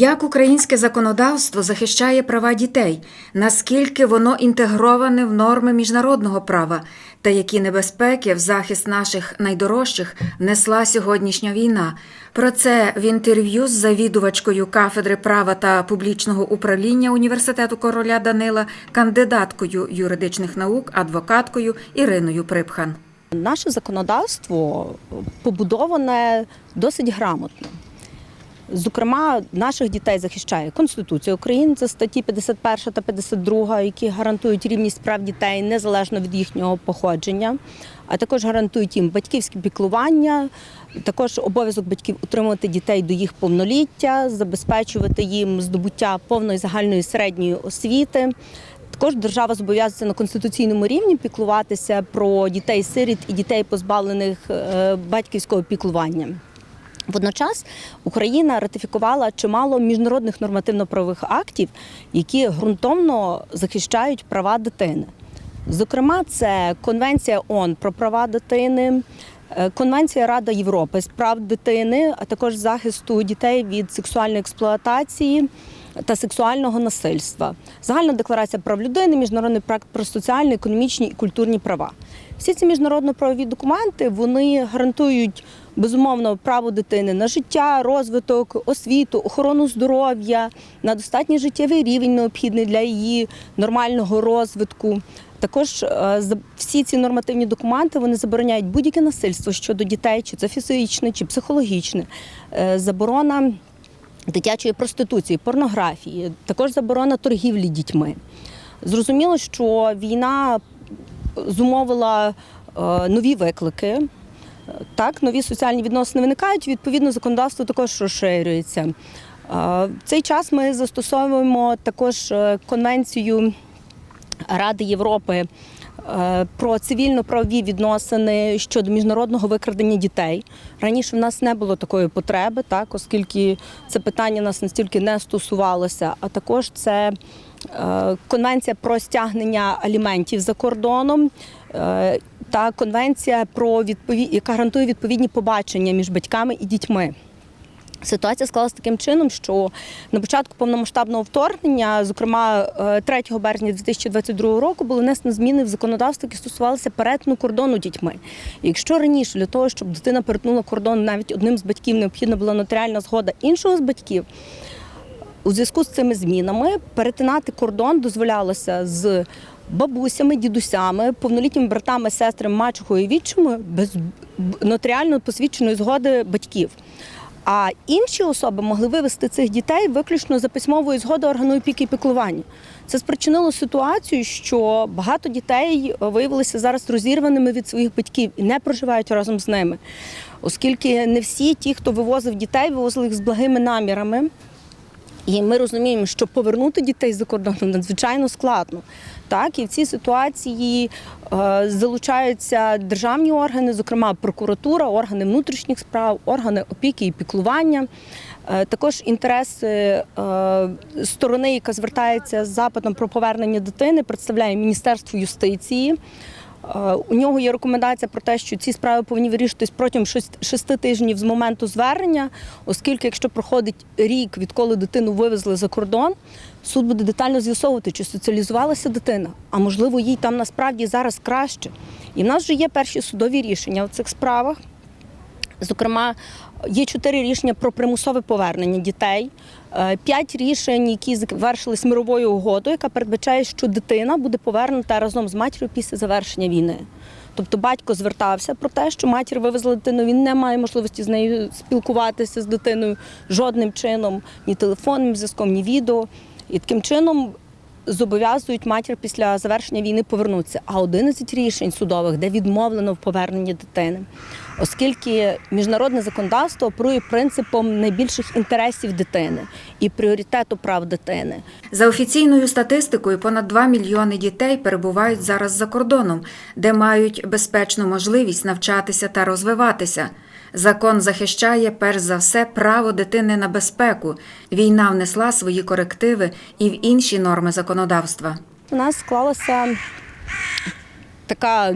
Як українське законодавство захищає права дітей, наскільки воно інтегроване в норми міжнародного права, та які небезпеки в захист наших найдорожчих несла сьогоднішня війна? Про це в інтерв'ю з завідувачкою кафедри права та публічного управління університету короля Данила, кандидаткою юридичних наук, адвокаткою Іриною Припхан. Наше законодавство побудоване досить грамотно. Зокрема, наших дітей захищає Конституція України, це статті 51 та 52, які гарантують рівність прав дітей незалежно від їхнього походження, а також гарантують їм батьківське піклування, також обов'язок батьків утримувати дітей до їх повноліття, забезпечувати їм здобуття повної загальної середньої освіти. Також держава зобов'язується на конституційному рівні піклуватися про дітей-сиріт і дітей, позбавлених е, батьківського піклування. Водночас Україна ратифікувала чимало міжнародних нормативно-правових актів, які ґрунтовно захищають права дитини. Зокрема, це Конвенція ООН про права дитини, е, Конвенція Ради Європи з прав дитини, а також захисту дітей від сексуальної експлуатації та сексуального насильства, загальна декларація прав людини, міжнародний проект про соціальні, економічні і культурні права. Всі ці міжнародно-правові документи вони гарантують безумовно право дитини на життя, розвиток, освіту, охорону здоров'я, на достатній життєвий рівень необхідний для її нормального розвитку. Також е, всі ці нормативні документи вони забороняють будь-яке насильство щодо дітей, чи це фізичне, чи психологічне. Е, Заборона дитячої проституції, порнографії, також заборона торгівлі дітьми. Зрозуміло, що війна зумовила е, нові виклики. Так, нові соціальні відносини виникають, відповідно, законодавство також розширюється. В цей час ми застосовуємо також е, конвенцію Ради Європи е, про цивільно-правові відносини щодо міжнародного викрадення дітей. Раніше в нас не було такої потреби, так, оскільки це питання нас настільки не стосувалося, а також це е, конвенція про стягнення аліментів за кордоном. Е, Та конвенція про відпові... яка гарантує відповідні побачення між батьками і дітьми. Ситуація склалася таким чином, що на початку повномасштабного вторгнення, зокрема е, 3 березня 2022 року, були внесені зміни в законодавство, які стосувалися перетину кордону дітьми. Якщо раніше для того, щоб дитина перетнула кордон, навіть одним з батьків необхідна була нотаріальна згода іншого з батьків. У зв'язку з цими змінами перетинати кордон дозволялося з бабусями, дідусями, повнолітніми братами, сестрами, мачухою і відчими без нотаріально посвідченої згоди батьків. А інші особи могли вивести цих дітей виключно за письмовою згодою органу опіки і піклування. Це спричинило ситуацію, що багато дітей виявилися зараз розірваними від своїх батьків і не проживають разом з ними, оскільки не всі ті, хто вивозив дітей, вивозили їх з благими намірами. І ми розуміємо, що повернути дітей за кордону надзвичайно складно. Так, і в цій ситуації е, залучаються державні органи, зокрема прокуратура, органи внутрішніх справ, органи опіки і піклування. Е, також інтереси е, сторони, яка звертається з запитом про повернення дитини, представляє Міністерство юстиції. Е, У нього є рекомендація про те, що ці справи повинні вирішитись протягом шест- шести тижнів з моменту звернення, оскільки, якщо проходить рік, відколи дитину вивезли за кордон, суд буде детально з'ясовувати, чи соціалізувалася дитина, а можливо, їй там насправді зараз краще. І в нас вже є перші судові рішення у цих справах. Зокрема, є чотири рішення про примусове повернення дітей, е, п'ять рішень, які завершились мировою угодою, яка передбачає, що дитина буде повернута разом з матір'ю після завершення війни. Тобто батько звертався про те, що матір вивезла дитину, він не має можливості з нею спілкуватися з дитиною жодним чином, ні телефонним зв'язком, ні відео. І таким чином зобов'язують матір після завершення війни повернутися. А 11 рішень судових, де відмовлено в поверненні дитини, оскільки міжнародне законодавство оперує принципом найбільших інтересів дитини і пріоритету прав дитини. За офіційною статистикою, понад 2 мільйони дітей перебувають зараз за кордоном, де мають безпечну можливість навчатися та розвиватися. Закон захищає перш за все право дитини на безпеку. Війна внесла свої корективи і в інші норми законодавства. У нас склалася така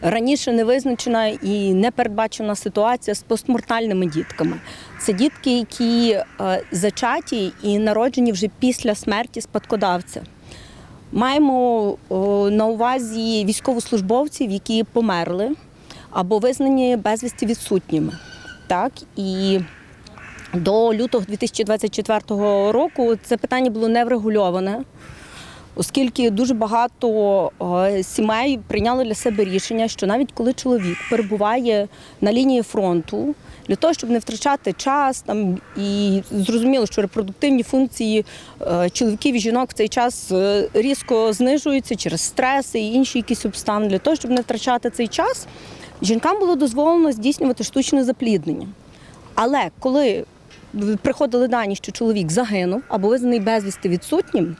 раніше невизначена і непередбачена ситуація з постмортальними дітками. Це дітки, які е, зачаті і народжені вже після смерті спадкодавця. Маємо на увазі військовослужбовців, які померли або визнані безвісті відсутніми. Так і до лютого 2024 року це питання було не врегульоване, оскільки дуже багато е, сімей прийняли для себе рішення, що навіть коли чоловік перебуває на лінії фронту, для того, щоб не втрачати час там і зрозуміло, що репродуктивні функції е, чоловіків і жінок в цей час е, різко знижуються через стреси і інші якісь обставини. Для того, щоб не втрачати цей час, жінкам було дозволено здійснювати штучне запліднення. Але коли приходили дані, що чоловік загинув або визнаний безвісти відсутнім,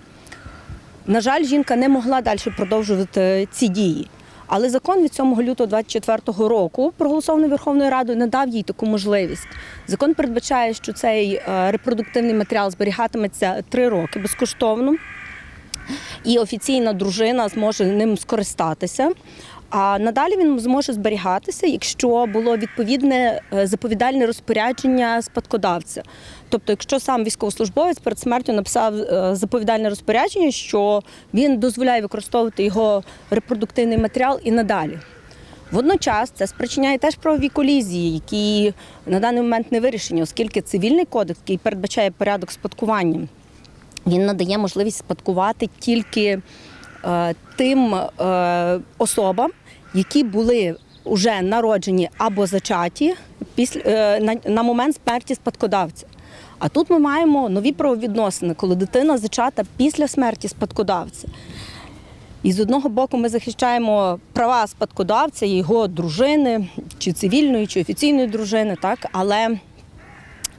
на жаль, жінка не могла далі продовжувати ці дії. Але закон від 7 лютого 2024 року, проголосований Верховною Радою, не дав їй таку можливість. Закон передбачає, що цей е, репродуктивний матеріал зберігатиметься три роки безкоштовно, і офіційна дружина зможе ним скористатися. А надалі він зможе зберігатися, якщо було відповідне е, заповідальне розпорядження спадкодавця. Тобто, якщо сам військовослужбовець перед смертю написав е, заповідальне розпорядження, що він дозволяє використовувати його репродуктивний матеріал і надалі. Водночас це спричиняє теж правові колізії, які на даний момент не вирішені, оскільки цивільний кодекс, який передбачає порядок спадкування, він надає можливість спадкувати тільки тим е, особам, які були вже народжені або зачаті після, е, на момент смерті спадкодавця. А тут ми маємо нові правовідносини, коли дитина зачата після смерті спадкодавця. І з одного боку ми захищаємо права спадкодавця, його дружини, чи цивільної, чи офіційної дружини, так, але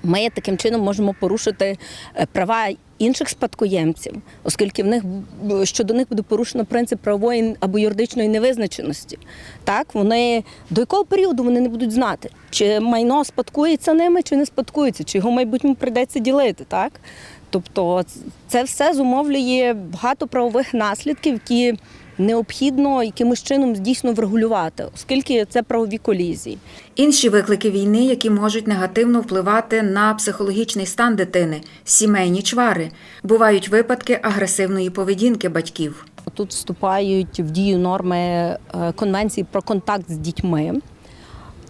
ми таким чином можемо порушити е, права інших спадкоємців, оскільки в них щодо них буде порушено принцип правової або юридичної невизначеності. Так, вони до якого періоду вони не будуть знати, чи майно спадкується ними, чи не спадкується, чи його майбутньому прийдеться ділити. Так? Тобто це все зумовлює багато правових наслідків, які необхідно якимось чином дійсно врегулювати, оскільки це правові колізії. Інші виклики війни, які можуть негативно впливати на психологічний стан дитини, сімейні чвари, бувають випадки агресивної поведінки батьків. Тут вступають в дію норми е, конвенції про контакт з дітьми.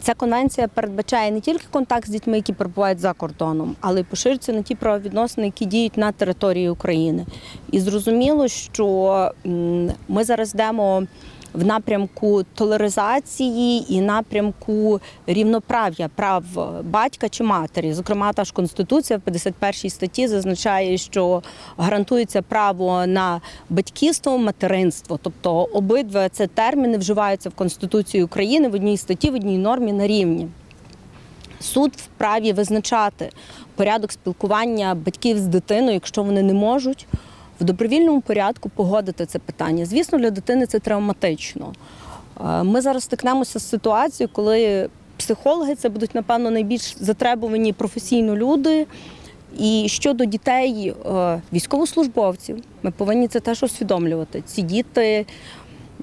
Ця конвенція передбачає не тільки контакт з дітьми, які перебувають за кордоном, але й поширюється на ті правовідносини, які діють на території України. І зрозуміло, що ми зараз йдемо в напрямку толеризації і напрямку рівноправ'я прав батька чи матері. Зокрема, та ж Конституція в 51 статті зазначає, що гарантується право на батьківство, материнство. Тобто обидва це терміни вживаються в Конституції України в одній статті, в одній нормі на рівні. Суд вправі визначати порядок спілкування батьків з дитиною, якщо вони не можуть в добровільному порядку погодити це питання. Звісно, для дитини це травматично. Е, Ми зараз стикнемося з ситуацією, коли психологи це будуть, напевно, найбільш затребувані професійно люди. І щодо дітей, е, військовослужбовців, ми повинні це теж усвідомлювати. Ці діти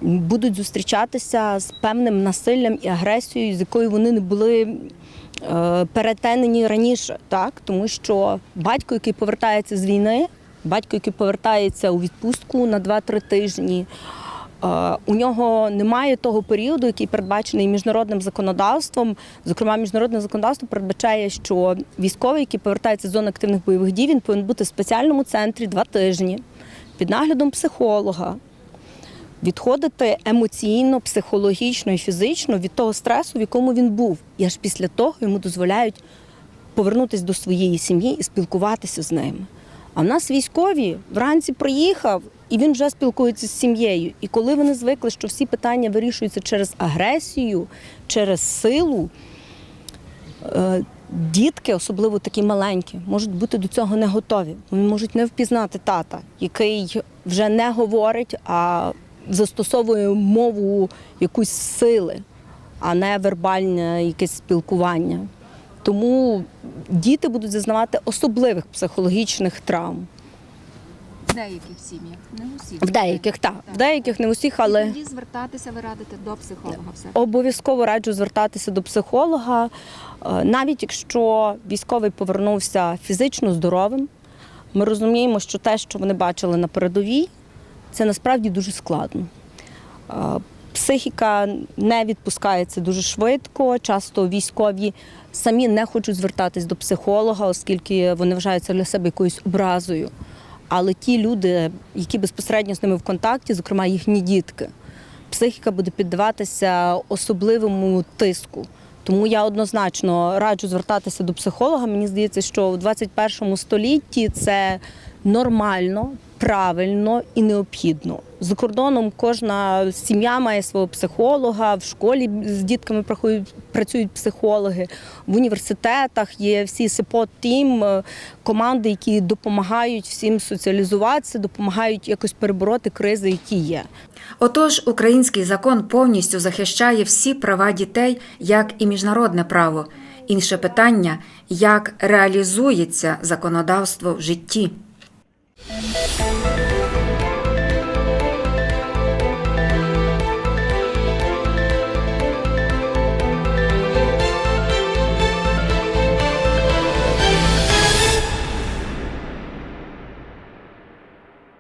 будуть зустрічатися з певним насиллям і агресією, з якою вони не були е, перетинені раніше, так тому що батько, який повертається з війни, батько, який повертається у відпустку на 2-3 тижні. е, У нього немає того періоду, який передбачений міжнародним законодавством. Зокрема, міжнародне законодавство передбачає, що військовий, який повертається з зони активних бойових дій, він повинен бути в спеціальному центрі два тижні під наглядом психолога, відходити емоційно, психологічно і фізично від того стресу, в якому він був. І аж після того йому дозволяють повернутися до своєї сім'ї і спілкуватися з ними. А в нас військові вранці приїхав, і він вже спілкується з сім'єю. І коли вони звикли, що всі питання вирішуються через агресію, через силу, е, дітки, особливо такі маленькі, можуть бути до цього не готові. Вони можуть не впізнати тата, який вже не говорить, а застосовує мову якусь сили, а не вербальне якесь спілкування. Тому діти будуть зазнавати особливих психологічних травм. в деяких сім'ях, не в усіх. В деяких, так, в деяких не усіх, але. І тоді звертатися, ви радите до психолога все. Обов'язково раджу звертатися до психолога, Е, навіть якщо військовий повернувся фізично здоровим. Ми розуміємо, що те, що вони бачили на передовій, це насправді дуже складно. Психіка не відпускається дуже швидко. Часто військові самі не хочуть звертатись до психолога, оскільки вони вважаються для себе якоюсь образою. Але ті люди, які безпосередньо з ними в контакті, зокрема їхні дітки, психіка буде піддаватися особливому тиску. Тому я однозначно раджу звертатися до психолога. Мені здається, що в 21 столітті це нормально, правильно і необхідно. За кордоном кожна сім'я має свого психолога, в школі з дітками працюють психологи, в університетах є всі сепот тім, команди, які допомагають всім соціалізуватися, допомагають якось перебороти кризи, які є. Отож, український закон повністю захищає всі права дітей, як і міжнародне право. Інше питання, як реалізується законодавство в житті. Thank you.